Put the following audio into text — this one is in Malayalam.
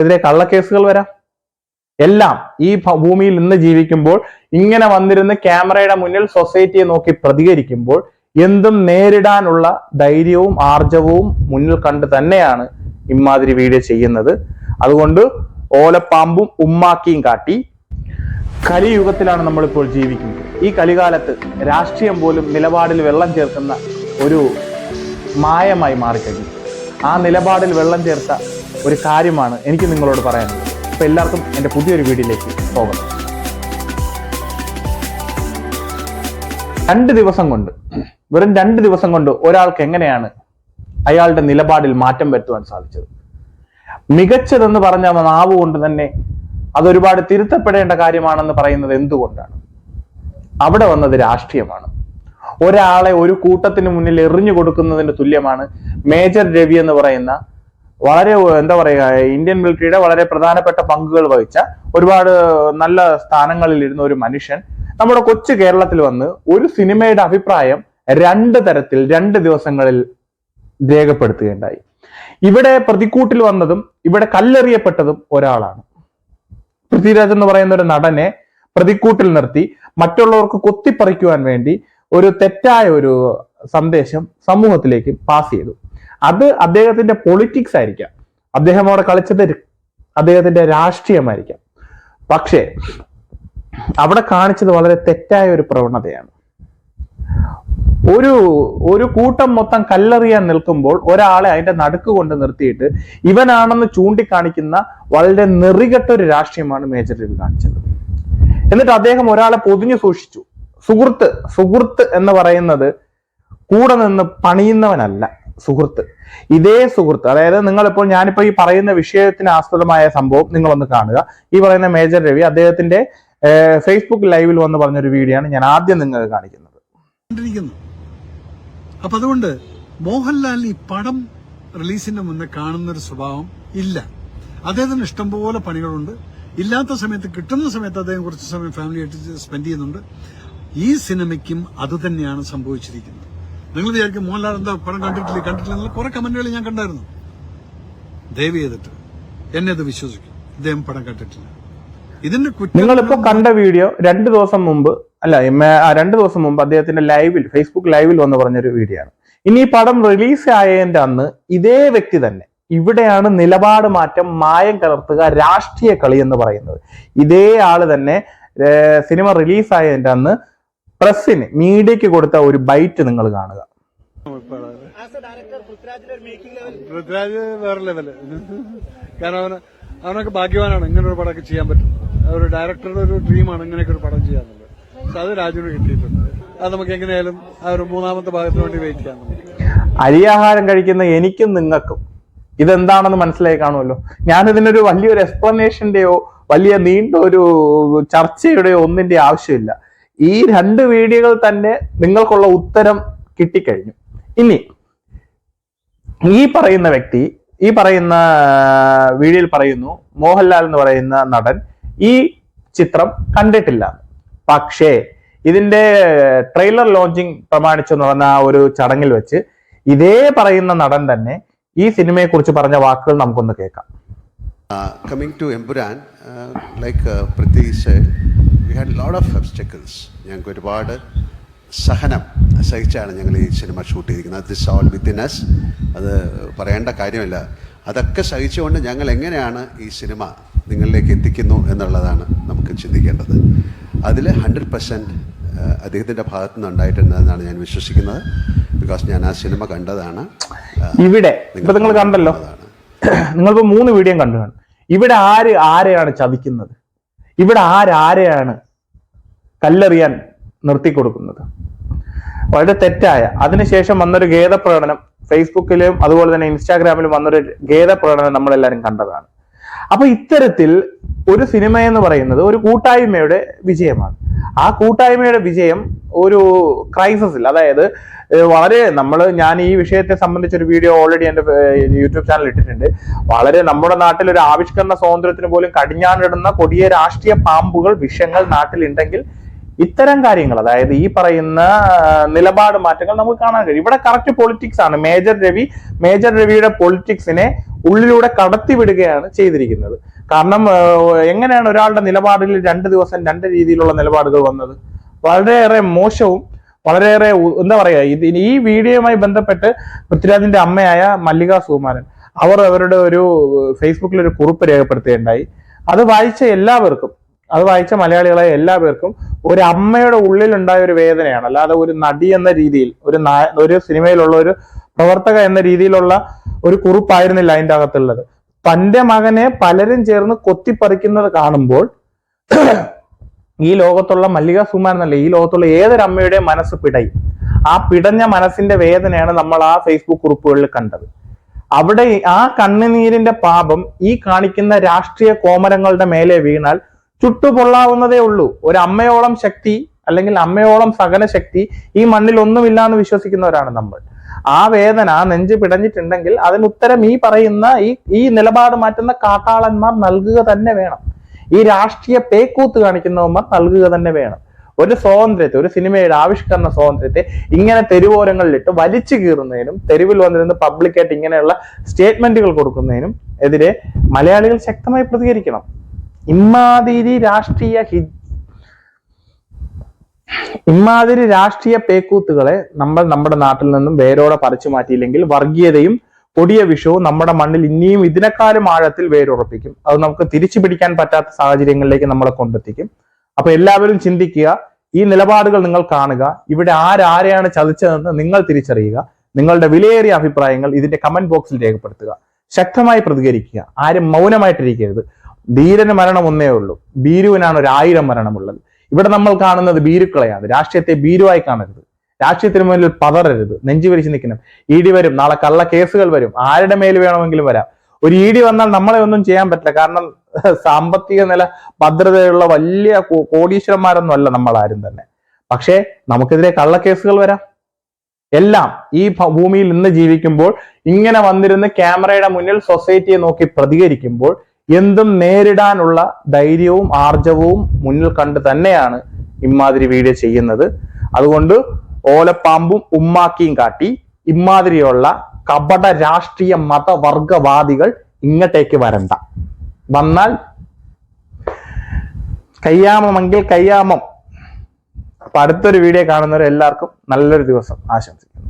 എതിരെ കള്ളക്കേസുകൾ വരാം. എല്ലാം ഈ ഭൂമിയിൽ നിന്ന് ജീവിക്കുമ്പോൾ ഇങ്ങനെ വന്നിരുന്ന് ക്യാമറയുടെ മുന്നിൽ സൊസൈറ്റിയെ നോക്കി പ്രതികരിക്കുമ്പോൾ എന്തും നേരിടാനുള്ള ധൈര്യവും ആർജവവും മുന്നിൽ കണ്ട് തന്നെയാണ് ഇമാതിരി വീഡിയോ ചെയ്യുന്നത്. അതുകൊണ്ട് ഓലപ്പാമ്പും ഉമ്മാക്കിയും കാട്ടി കലിയുഗത്തിലാണ് നമ്മളിപ്പോൾ ജീവിക്കുന്നത്. ഈ കലികാലത്ത് രാഷ്ട്രീയം പോലും നിലപാടിൽ വെള്ളം ചേർക്കുന്ന ഒരു മായമായി മാറിക്കഴിഞ്ഞു. ആ നിലപാടിൽ വെള്ളം ചേർത്ത ഒരു കാര്യമാണ് എനിക്ക് നിങ്ങളോട് പറയാനുള്ളത്. അപ്പോൾ എല്ലാവർക്കും എന്റെ പുതിയൊരു വീഡിയോയിലേക്ക് സ്വാഗതം. രണ്ട് ദിവസം കൊണ്ട് വെറും രണ്ട് ദിവസം കൊണ്ട് ഒരാൾക്ക് എങ്ങനെയാണ് അയാളുടെ നിലപാടിൽ മാറ്റം വരുത്തുവാൻ സാധിച്ചത്? മികച്ചതെന്ന് പറഞ്ഞ നാവ് കൊണ്ട് തന്നെ അതൊരുപാട് തിരുത്തപ്പെടേണ്ട കാര്യമാണെന്ന് പറയുന്നത് എന്തുകൊണ്ടാണ്? അവിടെ വന്നത് രാഷ്ട്രീയമാണ്. ഒരാളെ ഒരു കൂട്ടത്തിന് മുന്നിൽ എറിഞ്ഞു കൊടുക്കുന്നതിന് തുല്യമാണ് മേജർ രവി എന്ന് പറയുന്ന വളരെ എന്താ പറയുക ഇന്ത്യൻ മിലിറ്ററിയുടെ വളരെ പ്രധാനപ്പെട്ട പങ്കുകൾ വഹിച്ച ഒരുപാട് നല്ല സ്ഥാനങ്ങളിൽ ഇരുന്ന ഒരു മനുഷ്യൻ. നമ്മുടെ കൊച്ചു കേരളത്തിൽ വന്ന് ഒരു സിനിമയുടെ അഭിപ്രായം രണ്ട് തരത്തിൽ രണ്ട് ദിവസങ്ങളിൽ രേഖപ്പെടുത്തുകയുണ്ടായി. ഇവിടെ പ്രതിക്കൂട്ടിൽ വന്നതും ഇവിടെ കല്ലെറിയപ്പെട്ടതും ഒരാളാണ്. പൃഥ്വിരാജ് എന്ന് പറയുന്ന ഒരു നടനെ പ്രതിക്കൂട്ടിൽ നിർത്തി മറ്റുള്ളവർക്ക് കൊത്തിപ്പറിക്കുവാൻ വേണ്ടി ഒരു തെറ്റായ ഒരു സന്ദേശം സമൂഹത്തിലേക്ക് പാസ് ചെയ്തു. അത് അദ്ദേഹത്തിന്റെ പൊളിറ്റിക്സ് ആയിരിക്കാം. അദ്ദേഹം അവിടെ കളിച്ചത് അദ്ദേഹത്തിന്റെ രാഷ്ട്രീയമായിരിക്കാം. പക്ഷേ അവിടെ കാണിച്ചത് വളരെ തെറ്റായ ഒരു പ്രവണതയാണ്. ഒരു ഒരു കൂട്ടം മൊത്തം കല്ലെറിയാൻ നിൽക്കുമ്പോൾ ഒരാളെ അതിന്റെ നടുക്ക് കൊണ്ട് നിർത്തിയിട്ട് ഇവനാണെന്ന് ചൂണ്ടിക്കാണിക്കുന്ന വളരെ നെറികെട്ട ഒരു രാഷ്ട്രീയമാണ് മേജർ രവി കാണിച്ചത്. എന്നിട്ട് അദ്ദേഹം ഒരാളെ പൊതിഞ്ഞു സൂക്ഷിച്ചു. സുഹൃത്ത് സുഹൃത്ത് എന്ന് പറയുന്നത് കൂടെ നിന്ന് പണിയുന്നവനല്ല. സുഹൃത്ത്. ഇതേ സുഹൃത്ത് അതായത് നിങ്ങളിപ്പോൾ ഞാനിപ്പോൾ ഈ പറയുന്ന വിഷയത്തിന് ആസ്പദമായ സംഭവം നിങ്ങളൊന്ന് കാണുക. ഈ പറയുന്ന മേജർ രവി അദ്ദേഹത്തിന്റെ ഫേസ്ബുക്ക് ലൈവിൽ വന്ന് പറഞ്ഞൊരു വീഡിയോ ആണ് ഞാൻ ആദ്യം നിങ്ങൾക്ക് കാണിക്കുന്നത്. അപ്പൊ അതുകൊണ്ട് മോഹൻലാൽ ഈ പടം റിലീസിന്റെ മുന്നേ കാണുന്ന ഒരു സ്വഭാവം ഇല്ല. അദ്ദേഹത്തിന് ഇഷ്ടംപോലെ പണികളുണ്ട്. ഇല്ലാത്ത സമയത്ത് കിട്ടുന്ന സമയത്ത് അദ്ദേഹം കുറച്ച് സമയം ഫാമിലി ആയിട്ട് സ്പെൻഡ് ചെയ്യുന്നുണ്ട്. ഈ സിനിമയ്ക്കും അതുതന്നെയാണ് സംഭവിച്ചിരിക്കുന്നത്. നിങ്ങൾ വിചാരിക്കും മോഹൻലാൽ എന്താ പടം കണ്ടിട്ടില്ല? കണ്ടിട്ടില്ല എന്നുള്ള കുറെ കമന്റുകൾ ഞാൻ കണ്ടായിരുന്നു. ദയവ് ചെയ്തിട്ട് എന്നെ അത് വിശ്വസിക്കും. ഇദ്ദേഹം പടം കണ്ടിട്ടില്ല. ഇതിന്റെ നിങ്ങളിപ്പോ കണ്ട വീഡിയോ രണ്ടു ദിവസം മുമ്പ് അല്ല രണ്ടു ദിവസം മുമ്പ് അദ്ദേഹത്തിന്റെ ലൈവിൽ ഫേസ്ബുക്ക് ലൈവിൽ വന്ന് പറഞ്ഞൊരു വീഡിയോ ആണ് ഇനി ഈ പടം റിലീസ് ആയതിന്റെ അന്ന് ഇതേ വ്യക്തി തന്നെ ഇവിടെയാണ് നിലപാട് മാറ്റം മായം കലർത്തുക രാഷ്ട്രീയ കളി എന്ന് പറയുന്നത്. ഇതേ ആൾ തന്നെ സിനിമ റിലീസ് ആയതിന്റെ അന്ന് പ്രസ്സിന് മീഡിയക്ക് കൊടുത്ത ഒരു ബൈറ്റ് നിങ്ങൾ കാണുക. പൃഥ്വിരാജ് വേറെ ലെവൽ കാരണം അവന് അവനൊക്കെ ഭാഗ്യവാനാണ് ഇങ്ങനെ ഒരു പടമൊക്കെ ചെയ്യാൻ പറ്റും. ഒരു ഡയറക്ടറുടെ ഒരു ഡ്രീമാണ് ഇങ്ങനെയൊക്കെ ഒരു പടം ചെയ്യാന്നുള്ളത്. പക്ഷെ അത് രാജുവിന് കിട്ടിയിട്ടുണ്ട്. അത് നമുക്ക് എങ്ങനെയായാലും ആ ഒരു മൂന്നാമത്തെ ഭാഗത്തിന് വേണ്ടി വെയിറ്റ് ചെയ്യാൻ അരിയാഹാരം കഴിക്കുന്ന എനിക്കും നിങ്ങൾക്കും. ഇതെന്താണെന്ന് മനസ്സിലായി കാണുമല്ലോ. ഞാൻ ഇതിനൊരു വലിയൊരു എക്സ്പ്ലനേഷന്റെയോ വലിയ നീണ്ട ഒരു ചർച്ചയുടെയോ ഒന്നിന്റെ ആവശ്യമില്ല. ഈ രണ്ട് വീഡിയോകൾ തന്നെ നിങ്ങൾക്കുള്ള ഉത്തരം കിട്ടിക്കഴിഞ്ഞു. ഇനി ഈ പറയുന്ന വ്യക്തി ഈ പറയുന്ന വീഡിയോയിൽ പറയുന്നു മോഹൻലാൽ എന്ന് പറയുന്ന നടൻ ഈ ചിത്രം കണ്ടിട്ടില്ല. പക്ഷേ ഇതിന്റെ ട്രെയിലർ ലോഞ്ചിങ് പ്രമാണിച്ചു നടന്ന ആ ഒരു ചടങ്ങിൽ വെച്ച് ഇതേ പറയുന്ന നടൻ തന്നെ ഈ സിനിമയെ കുറിച്ച് പറഞ്ഞ വാക്കുകൾ നമുക്കൊന്ന് കേൾക്കാം. Uh, ടു എംപുരാൻ ലൈക്ക് പ്രത്യേകിച്ച് like had load said, we had a lot of obstacles. ഞങ്ങൾക്ക് ഒരുപാട് സഹനം സഹിച്ചാണ് ഞങ്ങൾ ഈ സിനിമ ഷൂട്ട് ചെയ്തിരിക്കുന്നത്. ദിസ് ഓൾ വിത്തിൻ അസ് അത് പറയേണ്ട കാര്യമില്ല. അതൊക്കെ സഹിച്ചുകൊണ്ട് ഞങ്ങൾ എങ്ങനെയാണ് ഈ സിനിമ നിങ്ങളിലേക്ക് എത്തിക്കുന്നു എന്നുള്ളതാണ് നമുക്ക് ചിന്തിക്കേണ്ടത്. അതിൽ ഹൺഡ്രഡ് പെർസെന്റ് അദ്ദേഹത്തിന്റെ ഭാഗത്തു നിന്ന് ഉണ്ടായിട്ടുണ്ടെന്നാണ് ഞാൻ വിശ്വസിക്കുന്നത്. ബിക്കോസ് ഞാൻ ആ സിനിമ കണ്ടതാണ്. Uh, ഇവിടെ നിങ്ങൾ കണ്ടല്ലോ. നിങ്ങളിപ്പോൾ നിങ്ങളിപ്പോ മൂന്ന് വീഡിയോ കണ്ടു കാണും ഇവിടെ ആര് ആരെയാണ് ചതിക്കുന്നത്? ഇവിടെ ആരാരെയാണ് കല്ലെറിയാൻ നിർത്തിക്കൊടുക്കുന്നത്? വളരെ തെറ്റായ. അതിനുശേഷം വന്നൊരു ഗേദ പ്രകടനം ഫേസ്ബുക്കിലും അതുപോലെ തന്നെ ഇൻസ്റ്റാഗ്രാമിലും വന്നൊരു ഗേദ പ്രകടനം നമ്മളെല്ലാവരും കണ്ടതാണ്. അപ്പൊ ഇത്തരത്തിൽ ഒരു സിനിമ എന്ന് പറയുന്നത് ഒരു കൂട്ടായ്മയുടെ വിജയമാണ്. ആ കൂട്ടായ്മയുടെ വിജയം ഒരു ക്രൈസിസിൽ അതായത് വളരെ നമ്മൾ ഞാൻ ഈ വിഷയത്തെ സംബന്ധിച്ച് ഒരു വീഡിയോ ഓൾറെഡി എന്റെ യൂട്യൂബ് ചാനൽ ഇട്ടിട്ടുണ്ട്. വളരെ നമ്മുടെ നാട്ടിൽ ഒരു ആവിഷ്കരണ സ്വാതന്ത്ര്യത്തിന് പോലും കടിഞ്ഞാണിടുന്ന കൊടിയ രാഷ്ട്രീയ പാമ്പുകൾ വിഷയങ്ങൾ നാട്ടിലുണ്ടെങ്കിൽ ഇത്തരം കാര്യങ്ങൾ അതായത് ഈ പറയുന്ന നിലപാട് മാറ്റങ്ങൾ നമുക്ക് കാണാൻ കഴിയും. ഇവിടെ കറക്റ്റ് പൊളിറ്റിക്സ് ആണ്. മേജർ രവി മേജർ രവിയുടെ പൊളിറ്റിക്സിനെ ഉള്ളിലൂടെ കടത്തിവിടുകയാണ് ചെയ്തിരിക്കുന്നത്. കാരണം എങ്ങനെയാണ് ഒരാളുടെ നിലപാടിൽ രണ്ട് ദിവസം രണ്ട് രീതിയിലുള്ള നിലപാടുകൾ വന്നത്? വളരെയേറെ മോശവും വളരെയേറെ എന്താ പറയുക ഇത് ഈ വീഡിയോയുമായി ബന്ധപ്പെട്ട് പൃഥ്വിരാജിന്റെ അമ്മയായ മല്ലിക സുകുമാരൻ അവർ അവരുടെ ഒരു ഫേസ്ബുക്കിൽ ഒരു കുറിപ്പ് രേഖപ്പെടുത്തുകയുണ്ടായി. അത് വായിച്ച എല്ലാവർക്കും അത് വായിച്ച മലയാളികളായ എല്ലാവർക്കും ഒരു അമ്മയുടെ ഉള്ളിലുണ്ടായ ഒരു വേദനയാണ്. അല്ലാതെ ഒരു നടി എന്ന രീതിയിൽ ഒരു ഒരു സിനിമയിലുള്ള ഒരു പ്രവർത്തക എന്ന രീതിയിലുള്ള ഒരു കുറിപ്പായിരുന്നില്ല അതിന്റെ അകത്തുള്ളത്. തന്റെ മകനെ പലരും ചേർന്ന് കൊത്തിപ്പറിക്കുന്നത് കാണുമ്പോൾ ഈ ലോകത്തുള്ള മല്ലിക സുമാൻ എന്നല്ല ഈ ലോകത്തുള്ള ഏതൊരമ്മയുടെ മനസ്സ് പിടയും? ആ പിടഞ്ഞ മനസ്സിന്റെ വേദനയാണ് നമ്മൾ ആ ഫേസ്ബുക്ക് കുറിപ്പുകളിൽ കണ്ടത്. അവിടെ ആ കണ്ണുനീരിന്റെ പാപം ഈ കാണിക്കുന്ന രാഷ്ട്രീയ കോമരങ്ങളുടെ മേലെ വീണാൽ ചുട്ടുപൊള്ളാവുന്നതേ ഉള്ളൂ. ഒരു അമ്മയോളം ശക്തി അല്ലെങ്കിൽ അമ്മയോളം സഹനശക്തി ശക്തി ഈ മണ്ണിൽ ഒന്നുമില്ല എന്ന് വിശ്വസിക്കുന്നവരാണ് നമ്മൾ. ആ വേദന ആ നെഞ്ച് പിടഞ്ഞിട്ടുണ്ടെങ്കിൽ അതിന് ഉത്തരം ഈ പറയുന്ന ഈ ഈ നിലപാട് മാറ്റുന്ന കാട്ടാളന്മാർ നൽകുക തന്നെ വേണം. ഈ രാഷ്ട്രീയ പേക്കൂത്ത് കാണിക്കുന്നവന്മാർ നൽകുക തന്നെ വേണം. ഒരു സ്വാതന്ത്ര്യത്തെ ഒരു സിനിമയുടെ ആവിഷ്കരണ സ്വാതന്ത്ര്യത്തെ ഇങ്ങനെ തെരുവോരങ്ങളിലിട്ട് വലിച്ചു കീറുന്നതിനും തെരുവിൽ വന്നിരുന്ന് പബ്ലിക്കായിട്ട് ഇങ്ങനെയുള്ള സ്റ്റേറ്റ്മെന്റുകൾ കൊടുക്കുന്നതിനും എതിരെ മലയാളികൾ ശക്തമായി പ്രതികരിക്കണം. ഇമ്മാതിരി രാഷ്ട്രീയ ഇമാതിരി രാഷ്ട്രീയ പേക്കൂത്തുകളെ നമ്മൾ നമ്മുടെ നാട്ടിൽ നിന്നും വേരോടെ പറിച്ചു മാറ്റിയില്ലെങ്കിൽ വർഗീയതയും കൊടിയ വിഷവും നമ്മുടെ മണ്ണിൽ ഇനിയും ഇതിനേക്കാളും ആഴത്തിൽ വേരുറപ്പിക്കും. അത് നമുക്ക് തിരിച്ചു പിടിക്കാൻ പറ്റാത്ത സാഹചര്യങ്ങളിലേക്ക് നമ്മളെ കൊണ്ടെത്തിക്കും. അപ്പൊ എല്ലാവരും ചിന്തിക്കുക ഈ നിലപാടുകൾ നിങ്ങൾ കാണുക ഇവിടെ ആരാരെയാണ് ചതിച്ചതെന്ന് നിങ്ങൾ തിരിച്ചറിയുക നിങ്ങളുടെ വിലയേറിയ അഭിപ്രായങ്ങൾ ഇതിന്റെ കമന്റ് ബോക്സിൽ രേഖപ്പെടുത്തുക. ശക്തമായി പ്രതികരിക്കുക ആരും മൗനമായിട്ടിരിക്കരുത്. ധീരന് മരണം ഒന്നേ ഉള്ളൂ. ഭീരുവിനാണ് ഒരു ആയിരം മരണമുള്ളത്. ഇവിടെ നമ്മൾ കാണുന്നത് ഭീരുക്കളെയാണ്. രാഷ്ട്രീയത്തെ ഭീരുവായി കാണരുത്. രാഷ്ട്രീയത്തിന് മുന്നിൽ പതറരുത്. നെഞ്ചു വിരിച്ച് നിൽക്കണം. ഇ ഡി വരും. നാളെ കള്ള കേസുകൾ വരും. ആരുടെ മേൽ വേണമെങ്കിലും വരാം. ഒരു ഇ ഡി വന്നാൽ നമ്മളെ ഒന്നും ചെയ്യാൻ പറ്റില്ല. കാരണം സാമ്പത്തിക നില ഭദ്രതയുള്ള വലിയ കോടീശ്വരന്മാരൊന്നും അല്ല നമ്മൾ ആരും തന്നെ. പക്ഷേ നമുക്കെതിരെ കള്ളക്കേസുകൾ വരാം. എല്ലാം ഈ ഭൂമിയിൽ ഇന്ന് ജീവിക്കുമ്പോൾ ഇങ്ങനെ വന്നിരുന്ന് ക്യാമറയുടെ മുന്നിൽ സൊസൈറ്റിയെ നോക്കി പ്രതികരിക്കുമ്പോൾ എന്തും നേരിടാനുള്ള ധൈര്യവും ആർജവവും മുന്നിൽ കണ്ട് തന്നെയാണ് ഇമാതിരി വീഡിയോ ചെയ്യുന്നത്. അതുകൊണ്ട് ഓലപ്പാമ്പും ഉമ്മാക്കിയും കാട്ടി ഇമാതിരിയുള്ള കപട രാഷ്ട്രീയ മതവർഗവാദികൾ ഇങ്ങോട്ടേക്ക് വരണ്ട. വന്നാൽ കയ്യാമമെങ്കിൽ കയ്യാമം. അപ്പൊ അടുത്തൊരു വീഡിയോ കാണുന്നവർ എല്ലാവർക്കും നല്ലൊരു ദിവസം ആശംസിക്കുന്നു.